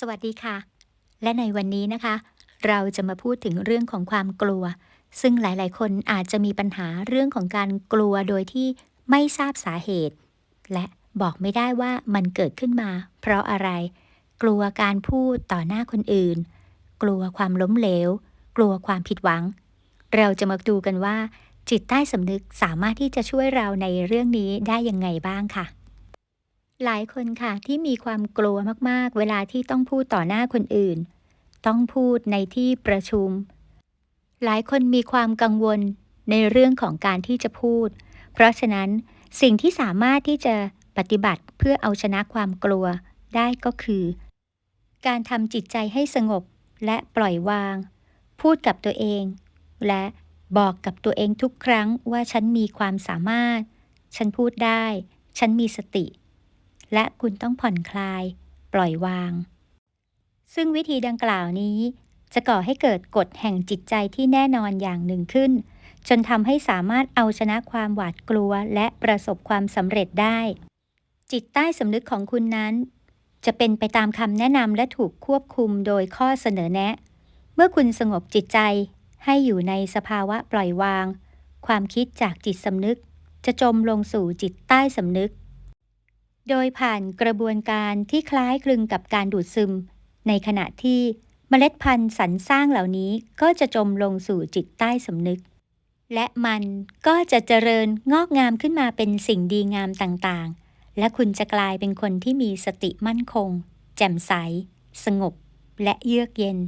สวัสดีค่ะ และในวันนี้นะคะ เราจะมาพูดถึงเรื่องของความกลัว ซึ่งหลายๆ คนอาจจะมีปัญหาเรื่องของการกลัวโดยที่ไม่ทราบสาเหตุ และบอกไม่ได้ว่ามันเกิดขึ้นมา เพราะอะไร กลัวการพูดต่อหน้าคนอื่น กลัวความล้มเหลว กลัวความผิดหวัง เราจะมาดูกันว่า จิตใต้สำนึกสามารถที่จะช่วยเราในเรื่องนี้ได้ยังไงบ้างค่ะ หลายคนค่ะที่มีความกลัวมากๆ เวลาที่ต้องพูดต่อหน้าคนอื่น ต้องพูดในที่ประชุม หลายคนมีความกังวลในเรื่องของการที่จะพูด เพราะฉะนั้นสิ่งที่สามารถที่จะปฏิบัติเพื่อเอาชนะความกลัวได้ก็คือ การทำจิตใจให้สงบและปล่อยวาง พูดกับตัวเอง และบอกกับตัวเองทุกครั้งว่าฉันมีความสามารถ ฉันพูดได้ ฉันมีสติ และคุณต้องผ่อนคลาย ปล่อยวาง ซึ่งวิธีดังกล่าวนี้ จะก่อให้เกิดกฎแห่งจิตใจที่แน่นอนอย่างหนึ่งขึ้น จนทำให้สามารถเอาชนะความหวาดกลัวและประสบความสำเร็จได้ จิตใต้สำนึกของคุณนั้น จะเป็นไปตามคำแนะนำและถูกควบคุมโดยข้อเสนอแนะ เมื่อคุณสงบจิตใจให้อยู่ในสภาวะปล่อยวาง ความคิดจากจิตสำนึก จะจมลงสู่จิตใต้สำนึก โดยผ่านกระบวนการที่คล้ายคลึงกับการดูดซึม ในขณะที่เมล็ดพันธุ์สรรสร้างเหล่านี้ก็จะจมลงสู่จิตใต้สำนึก และมันก็จะเจริญงอกงามขึ้นมาเป็นสิ่งดีงามต่างๆ และคุณจะกลายเป็นคนที่มีสติมั่นคง แจ่มใส สงบ และเยือกเย็น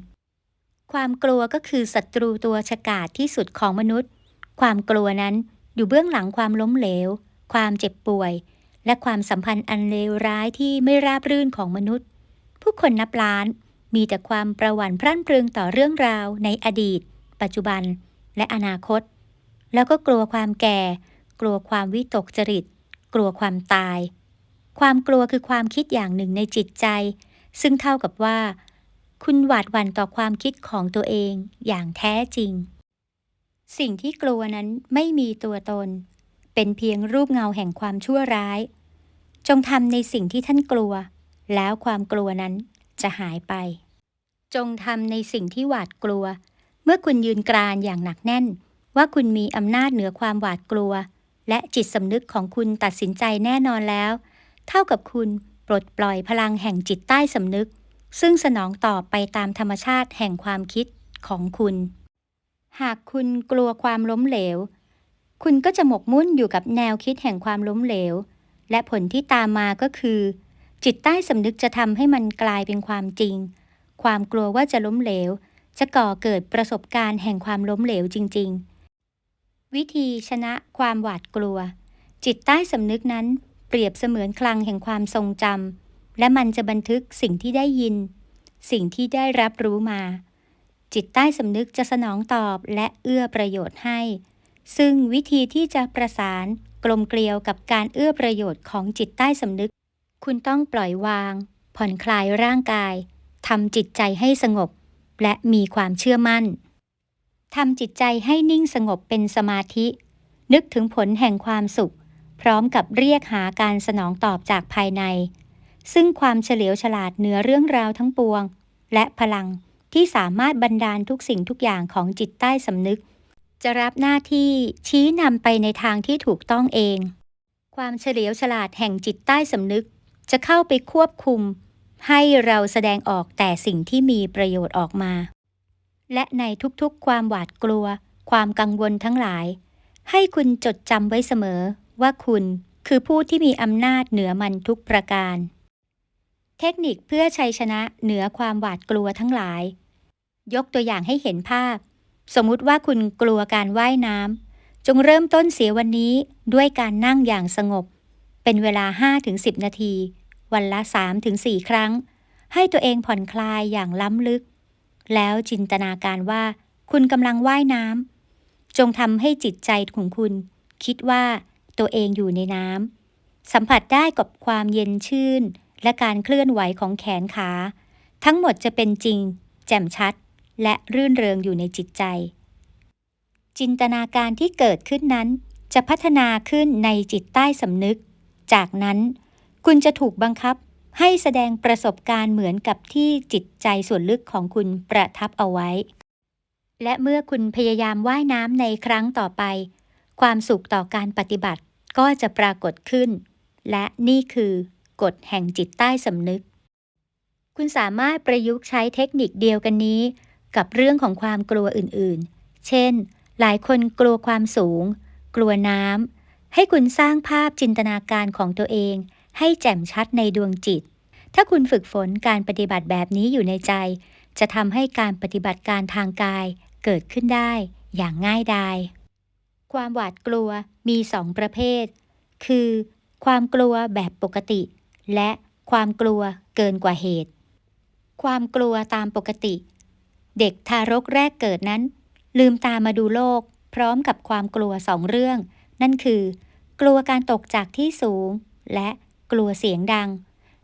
ความกลัวก็คือศัตรูตัวฉกาจที่สุดของมนุษย์ ความกลัวนั้นอยู่เบื้องหลังความล้มเหลว ความเจ็บป่วย และความสัมพันธ์อันเลวร้ายที่ไม่ราบรื่นของมนุษย์ ผู้คนนับล้านมีแต่ความประวั่นพรั่นพรึงต่อเรื่องราวในอดีต ปัจจุบัน และอนาคต แล้วก็กลัวความแก่ กลัวความวิตกจริต กลัวความตาย ความกลัวคือความคิดอย่างหนึ่งในจิตใจ ซึ่งเท่ากับว่า คุณหวาดหวั่นต่อความคิดของตัวเองอย่างแท้จริง สิ่งที่กลัวนั้นไม่มีตัวตน เป็นเพียงรูปเงาแห่งความชั่วร้าย จงทำในสิ่งที่ท่านกลัว แล้วความกลัวนั้นจะหายไป จงทำในสิ่งที่หวาดกลัว เมื่อคุณยืนกรานอย่างหนักแน่น ว่าคุณมีอำนาจเหนือความหวาดกลัว และจิตสำนึกของคุณตัดสินใจแน่นอนแล้ว เท่ากับคุณปลดปล่อยพลังแห่งจิตใต้สำนึก ซึ่งสนองตอบไปตามธรรมชาติแห่งความคิดของคุณ หากคุณกลัวความล้มเหลว คุณก็จะหมกมุ่นอยู่กับแนวคิดแห่งความล้มเหลว และผลที่ตามมาก็คือ จิตใต้สำนึกจะทำให้มันกลายเป็นความจริง ความกลัวว่าจะล้มเหลว จะก่อเกิดประสบการณ์แห่งความล้มเหลวจริง ๆ วิธีชนะความหวาดกลัว จิตใต้สำนึกนั้นเปรียบเสมือนคลังแห่งความทรงจำและมันจะบันทึกสิ่งที่ได้ยิน สิ่งที่ได้รับรู้มา จิตใต้สำนึกจะสนองตอบและเอื้อประโยชน์ให้ ซึ่งวิธีที่จะประสาน ลมเกลียวกับการเอื้อประโยชน์ของจิตใต้สำนึก คุณต้องปล่อยวาง ผ่อนคลายร่างกายทำจิตใจให้สงบ และมีความเชื่อมั่นทำจิตใจให้นิ่งสงบเป็นสมาธิ นึกถึงผลแห่งความสุข พร้อมกับเรียกหาการสนองตอบจากภายใน ซึ่งความเฉลียวฉลาดเหนือเรื่องราวทั้งปวง และพลังที่สามารถบันดาลทุกสิ่งทุกอย่างของจิตใต้สำนึก จะรับหน้าที่ชี้นำไปในทางที่ถูกต้องเอง ความเฉลียวฉลาดแห่งจิตใต้สำนึก จะเข้าไปควบคุม ให้เราแสดงออกแต่สิ่งที่มีประโยชน์ออกมา และในทุกๆ ความหวาดกลัว ความกังวลทั้งหลาย ให้คุณจดจำไว้เสมอว่าคุณคือผู้ที่มีอำนาจเหนือมันทุกประการ เทคนิคเพื่อชัยชนะเหนือความหวาดกลัวทั้งหลาย ยกตัวอย่างให้เห็นภาพ สมมุติว่าคุณกลัวการว่ายน้ำจงเริ่มต้นเสียวันนี้ด้วยการนั่งอย่างสงบ เป็นเวลา 5-10 นาที วันละ 3-4 ครั้ง ให้ตัวเองผ่อนคลายอย่างล้ำลึก แล้วจินตนาการว่า คุณกำลังว่ายน้ำจงทำให้จิตใจของคุณ คิดว่าตัวเองอยู่ในน้ำสัมผัสได้กับความเย็นชื่น และการเคลื่อนไหวของแขนขา ทั้งหมดจะเป็นจริง แจ่มชัด และรื่นเริงอยู่ในจิตใจ จินตนาการที่เกิดขึ้นนั้น จะพัฒนาขึ้นในจิตใต้สำนึก จากนั้นคุณจะถูกบังคับให้แสดงประสบการณ์เหมือนกับที่จิตใจส่วนลึกของคุณประทับเอาไว้ และเมื่อคุณพยายามว่ายน้ำในครั้งต่อไป ความสุขต่อการปฏิบัติก็จะปรากฏขึ้น และนี่คือกฎแห่งจิตใต้สำนึก คุณสามารถประยุกต์ใช้เทคนิคเดียวกันนี้ กับเรื่องของความกลัวอื่นๆ เช่น หลายคนกลัวความสูง กลัวน้ำ ให้คุณสร้างภาพจินตนาการของตัวเอง ให้แจ่มชัดในดวงจิต ถ้าคุณฝึกฝนการปฏิบัติแบบนี้อยู่ในใจ จะทำให้การปฏิบัติการทางกายเกิดขึ้นได้อย่างง่ายดาย ความหวาดกลัวมีสองประเภท คือ ความกลัวแบบปกติ และความกลัวเกินกว่าเหตุ ความกลัวตามปกติ เด็กทารกแรกเกิดนั้น ลืมตามาดูโลก พร้อมกับความกลัวสองเรื่อง นั่นคือ กลัวการตกจากที่สูง และกลัวเสียงดัง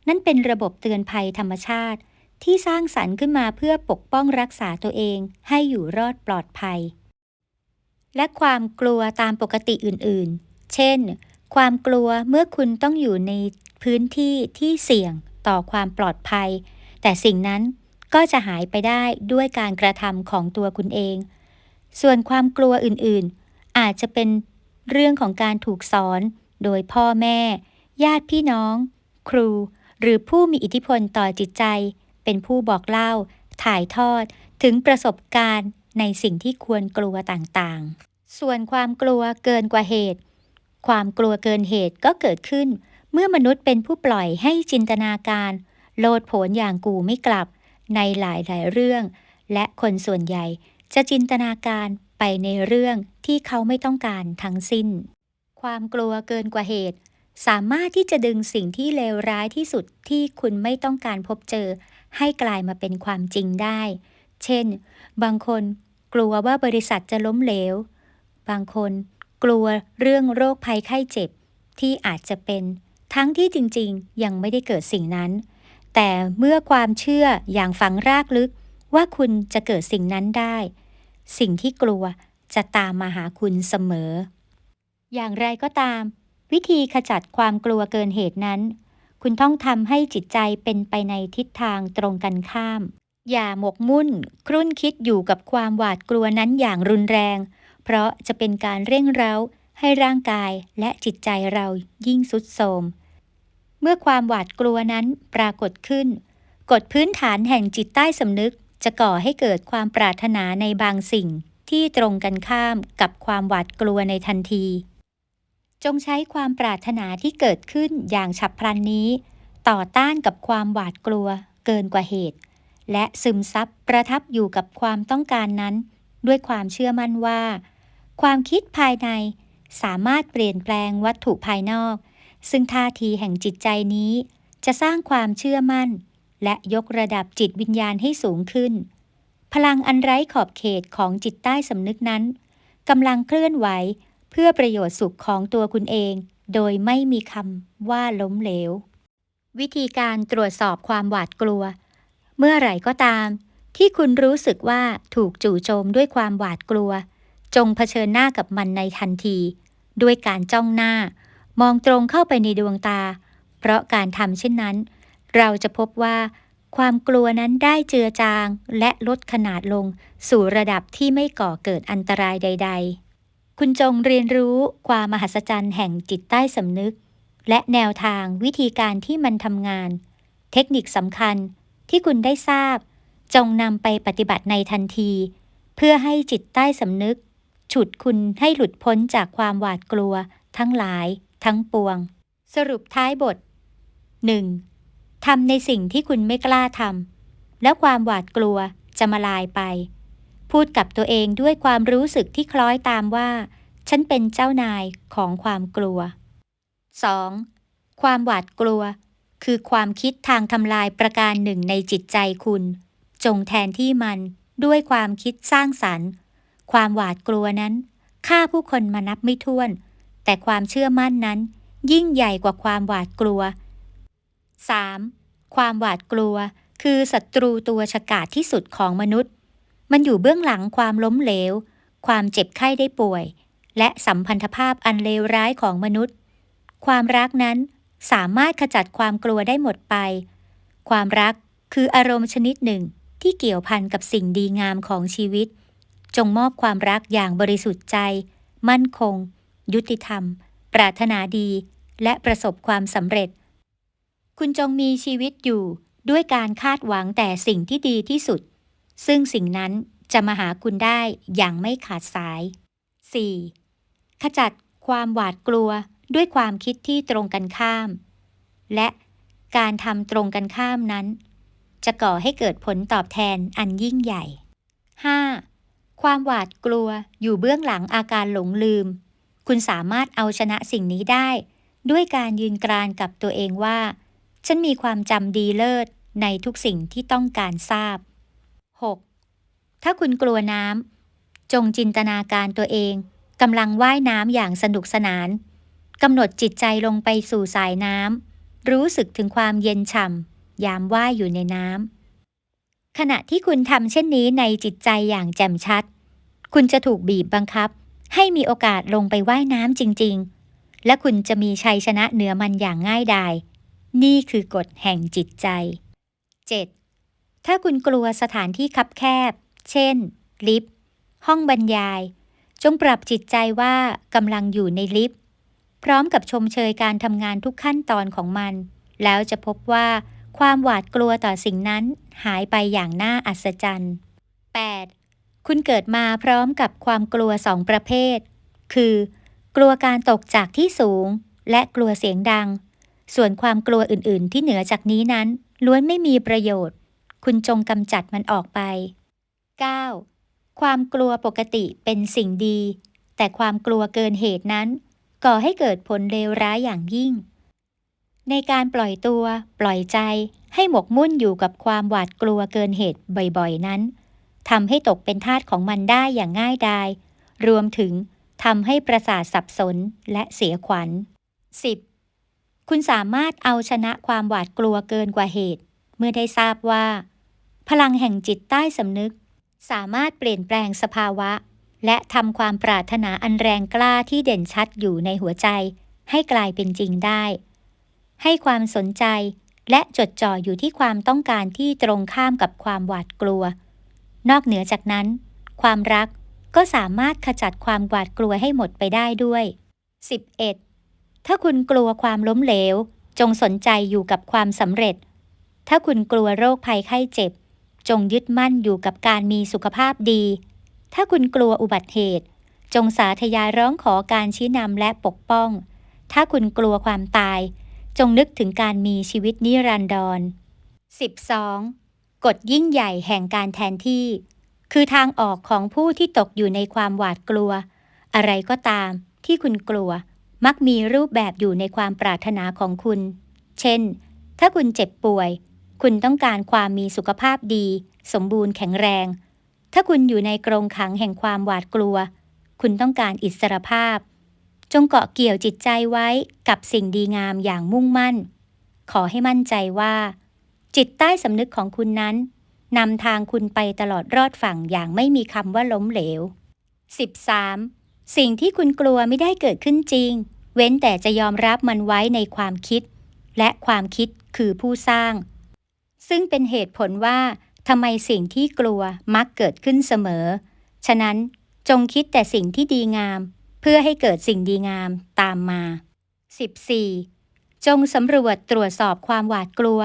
นั่นเป็นระบบเตือนภัยธรรมชาติ ที่สร้างสรรค์ขึ้นมาเพื่อปกป้องรักษาตัวเองให้อยู่รอดปลอดภัย และความกลัวตามปกติอื่นๆ เช่น ความกลัวเมื่อคุณต้องอยู่ในพื้นที่ที่เสี่ยงต่อความปลอดภัย แต่สิ่งนั้น ก็จะหายไปได้ด้วยการกระทำของตัวคุณเอง ส่วนความกลัวอื่นๆ อาจจะเป็นเรื่องของการถูกสอน โดยพ่อแม่ ญาติพี่น้อง ครู หรือผู้มีอิทธิพลต่อจิตใจ เป็นผู้บอกเล่า ถ่ายทอดถึงประสบการณ์ในสิ่งที่ควรกลัวต่างๆ ส่วนความกลัวเกินกว่าเหตุ ความกลัวเกินเหตุก็เกิดขึ้น เมื่อมนุษย์เป็นผู้ปล่อยให้จินตนาการ โลดโผนอย่างกูไม่กลับ ในหลายๆเรื่อง และคนส่วนใหญ่จะจินตนาการไปในเรื่องที่เขาไม่ต้องการทั้งสิ้น ความกลัวเกินกว่าเหตุ สามารถที่จะดึงสิ่งที่เลวร้ายที่สุดที่คุณไม่ต้องการพบเจอ ให้กลายมาเป็นความจริงได้ เช่น บางคนกลัวว่าบริษัทจะล้มเหลว บางคนกลัวเรื่องโรคภัยไข้เจ็บที่อาจจะเป็น ทั้งที่จริงๆ ยังไม่ได้เกิดสิ่งนั้น แต่เมื่อความเชื่ออย่างฝังรากลึกว่าคุณจะเกิดสิ่งนั้นได้ สิ่งที่กลัวจะตามมาหาคุณเสมอ อย่างไรก็ตาม วิธีขจัดความกลัวเกินเหตุนั้น คุณต้องทำให้จิตใจเป็นไปในทิศทางตรงกันข้าม อย่าหมกมุ่น ครุ่นคิดอยู่กับความหวาดกลัวนั้นอย่างรุนแรง เพราะจะเป็นการเร่งเร้าให้ร่างกายและจิตใจเรายิ่งสุดโทรม เมื่อความหวาดกลัวนั้นปรากฏขึ้น กฎพื้นฐานแห่งจิตใต้สำนึกจะก่อให้เกิดความปรารถนาในบางสิ่งที่ตรงกันข้ามกับความหวาดกลัวในทันที จงใช้ความปรารถนาที่เกิดขึ้นอย่างฉับพลันนี้ ต่อต้านกับความหวาดกลัวเกินกว่าเหตุ และซึมซับประทับอยู่กับความต้องการนั้น ด้วยความเชื่อมั่นว่า ความคิดภายในสามารถเปลี่ยนแปลงวัตถุภายนอก ซึ่งท่าทีแห่งจิตใจนี้ จะสร้างความเชื่อมั่น และยกระดับจิตวิญญาณให้สูงขึ้น พลังอันไร้ขอบเขตของจิตใต้สำนึกนั้นกำลังเคลื่อนไหวเพื่อประโยชน์สุขของตัวคุณเอง โดยไม่มีคำว่าล้มเหลว วิธีการตรวจสอบความหวาดกลัว เมื่อไหร่ก็ตาม ที่คุณรู้สึกว่าถูกจู่โจมด้วยความหวาดกลัว จงเผชิญหน้ากับมันในทันที ด้วยการจ้องหน้า มองตรงเข้าไปในดวงตา เพราะการทำเช่นนั้น เราจะพบว่า ความกลัวนั้นได้เจือจางและลดขนาดลง สู่ระดับที่ไม่ก่อเกิดอันตรายใด ๆ คุณจงเรียนรู้ความมหัศจรรย์แห่งจิตใต้สำนึก และแนวทางวิธีการที่มันทำงาน เทคนิคสำคัญที่คุณได้ทราบ จงนำไปปฏิบัติในทันที เพื่อให้จิตใต้สำนึก ฉุดคุณให้หลุดพ้นจากความหวาดกลัวทั้งหลาย ทั้งปวง สรุปท้ายบท 1. ทำในสิ่งที่คุณไม่กล้าทำแล้วความหวาดกลัวจะมาลายไป พูดกับตัวเองด้วยความรู้สึกที่คล้อยตามว่า ฉันเป็นเจ้านายของความกลัว 2. ความหวาดกลัว คือความคิดทางทำลายประการหนึ่งในจิตใจคุณ จงแทนที่มันด้วยความคิดสร้างสรรค์ ความหวาดกลัวนั้นฆ่าผู้คนมานับไม่ถ้วน แต่ความเชื่อมั่นนั้น ยิ่งใหญ่กว่าความหวาดกลัว 3. ความหวาดกลัว คือศัตรูตัวฉกาจที่สุดของมนุษย์ มันอยู่เบื้องหลังความล้มเหลว ความเจ็บไข้ได้ป่วย และสัมพันธภาพอันเลวร้ายของมนุษย์ ความรักนั้นสามารถขจัดความกลัวได้หมดไป ความรักคืออารมณ์ชนิดหนึ่งที่เกี่ยวพันกับสิ่งดีงามของชีวิต จงมอบความรักอย่างบริสุทธิ์ใจ มั่นคง ยุติธรรม ปรารถนาดี และประสบความสำเร็จ คุณจงมีชีวิตอยู่ด้วยการคาดหวังแต่สิ่งที่ดีที่สุด ซึ่งสิ่งนั้นจะมาหาคุณได้อย่างไม่ขาดสาย 4. ขจัดความหวาดกลัวด้วยความคิดที่ตรงกันข้าม และการทำตรงกันข้ามนั้น จะก่อให้เกิดผลตอบแทนอันยิ่งใหญ่ 5. ความหวาดกลัวอยู่เบื้องหลังอาการหลงลืม คุณสามารถเอาชนะสิ่งนี้ได้ ด้วยการยืนกรานกับตัวเองว่า ฉันมีความจำดีเลิศในทุกสิ่งที่ต้องการทราบ 6. ถ้าคุณกลัวน้ำจงจินตนาการตัวเองกำลังว่ายน้ำอย่างสนุกสนานกำหนดจิตใจลงไปสู่สายน้ำรู้สึกถึงความเย็นฉ่ำยามว่ายอยู่ในน้ำขณะที่คุณทำเช่นนี้ในจิตใจอย่างแจ่มชัด คุณจะถูกบีบบังคับ ให้มีโอกาสลงไปว่ายน้ำจริง ๆ และคุณจะมีชัยชนะเหนือมันอย่างง่ายดาย นี่คือกฎแห่งจิตใจ 7. ถ้าคุณกลัวสถานที่คับแคบ เช่น ลิฟต์ ห้องบรรยาย จงปรับจิตใจว่ากำลังอยู่ในลิฟต์ พร้อมกับชมเชยการทำงานทุกขั้นตอนของมัน แล้วจะพบว่าความหวาดกลัวต่อสิ่งนั้นหายไปอย่างน่าอัศจรรย์ 8. คุณเกิดมาพร้อมกับความกลัวสองประเภท คือ กลัวการตกจากที่สูง และกลัวเสียงดัง ส่วนความกลัวอื่น ๆ ที่เหนือจากนี้นั้น ล้วนไม่มีประโยชน์ คุณจงกำจัดมันออกไป 9. ความกลัวปกติเป็นสิ่งดี แต่ความกลัวเกินเหตุนั้น ก่อให้เกิดผลเลวร้ายอย่างยิ่ง ในการปล่อยตัว ปล่อยใจ ให้หมกมุ่นอยู่กับความหวาดกลัวเกินเหตุบ่อย ๆ นั้น ทำให้ตกเป็นทาสของมันได้อย่างง่ายดาย รวมถึงทำให้ประสาทสับสนและเสียขวัญ 10. คุณสามารถเอาชนะความหวาดกลัวเกินกว่าเหตุ เมื่อได้ทราบว่า พลังแห่งจิตใต้สำนึก สามารถเปลี่ยนแปลงสภาวะ และทำความปรารถนาอันแรงกล้าที่เด่นชัดอยู่ในหัวใจ ให้กลายเป็นจริงได้ ให้ความสนใจและจดจ่ออยู่ที่ความต้องการที่ตรงข้ามกับความหวาดกลัว นอกเหนือจากนั้น ความรักก็สามารถขจัดความหวาดกลัวให้หมดไปได้ด้วย 11. ถ้าคุณกลัวความล้มเหลว จงสนใจอยู่กับความสำเร็จ ถ้าคุณกลัวโรคภัยไข้เจ็บ จงยึดมั่นอยู่กับการมีสุขภาพดี ถ้าคุณกลัวอุบัติเหตุ จงสาธยายร้องขอการชี้นำและปกป้อง ถ้าคุณกลัวความตาย จงนึกถึงการมีชีวิตนิรันดร 12. กฎยิ่งใหญ่แห่งการแทนที่ คือทางออกของผู้ที่ตกอยู่ในความหวาดกลัว อะไรก็ตามที่คุณกลัว มักมีรูปแบบอยู่ในความปรารถนาของคุณ เช่น ถ้าคุณเจ็บป่วย คุณต้องการความมีสุขภาพดี สมบูรณ์แข็งแรง ถ้าคุณอยู่ในกรงขังแห่งความหวาดกลัว คุณต้องการอิสรภาพ จงเกาะเกี่ยวจิตใจไว้กับสิ่งดีงามอย่างมุ่งมั่น ขอให้มั่นใจว่า จิตใต้สำนึกของคุณนั้นนำทางคุณไปตลอดรอดฝั่งอย่างไม่มีคำว่าล้มเหลว 13. สิ่งที่คุณกลัวไม่ได้เกิดขึ้นจริง เว้นแต่จะยอมรับมันไว้ในความคิด และความคิดคือผู้สร้าง ซึ่งเป็นเหตุผลว่าทำไมสิ่งที่กลัวมักเกิดขึ้นเสมอ ฉะนั้นจงคิดแต่สิ่งที่ดีงาม เพื่อให้เกิดสิ่งดีงามตามมา 14. จงสำรวจตรวจสอบความหวาดกลัว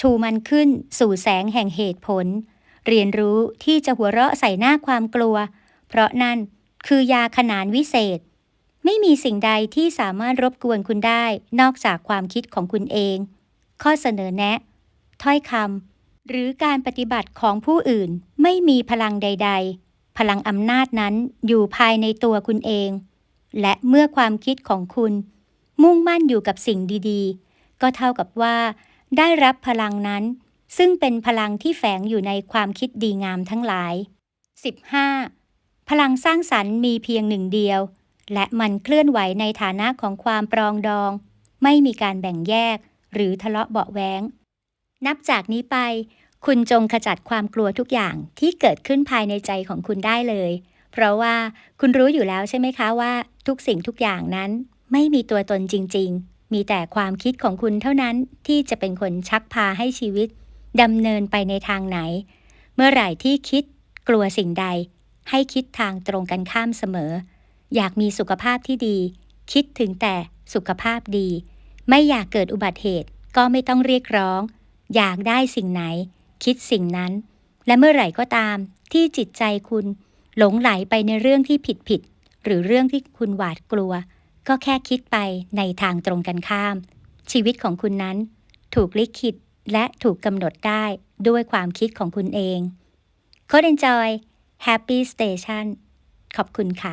ชูมันขึ้นสู่แสงแห่งเหตุผล เรียนรู้ที่จะหัวเราะใส่หน้าความกลัว เพราะนั่นคือยาขนานวิเศษ ไม่มีสิ่งใดที่สามารถรบกวนคุณได้นอกจากความคิดของคุณเอง ข้อเสนอแนะ ถ้อยคำหรือการปฏิบัติของผู้อื่นไม่มีพลังใด ๆ พลังอำนาจนั้นอยู่ภายในตัวคุณเอง และเมื่อความคิดของคุณ มุ่งมั่นอยู่กับสิ่งดี ๆ ก็เท่ากับว่า ได้รับพลังนั้น ซึ่งเป็นพลังที่แฝงอยู่ในความคิดดีงามทั้งหลาย 15. พลังสร้างสรรค์มีเพียงหนึ่งเดียว และมันเคลื่อนไหวในฐานะของความปรองดอง ไม่มีการแบ่งแยก หรือทะเลาะเบาแว้งนับจากนี้ไป คุณจงขจัดความกลัวทุกอย่างที่เกิดขึ้นภายในใจของคุณได้เลย เพราะว่าคุณรู้อยู่แล้วใช่ไหมคะว่า ทุกสิ่งทุกอย่างนั้นไม่มีตัวตนจริง มีแต่ความคิดของคุณเท่านั้นที่จะเป็นคนชักพาให้ชีวิตดำเนินไปในทางไหน เมื่อไหร่ที่คิดกลัวสิ่งใด ให้คิดทางตรงกันข้ามเสมอ อยากมีสุขภาพที่ดี คิดถึงแต่สุขภาพดี ไม่อยากเกิดอุบัติเหตุก็ไม่ต้องเรียกร้อง อยากได้สิ่งไหน คิดสิ่งนั้น และเมื่อไหร่ก็ตามที่จิตใจคุณ หลงไหลไปในเรื่องที่ผิดผิดหรือเรื่องที่คุณหวาดกลัว ก็แค่คิดไปในทางตรงกันข้าม ชีวิตของคุณนั้น ถูกลิขิตและถูกกำหนดได้ด้วยความคิดของคุณเอง โคดเอนจอย Happy Station ขอบคุณค่ะ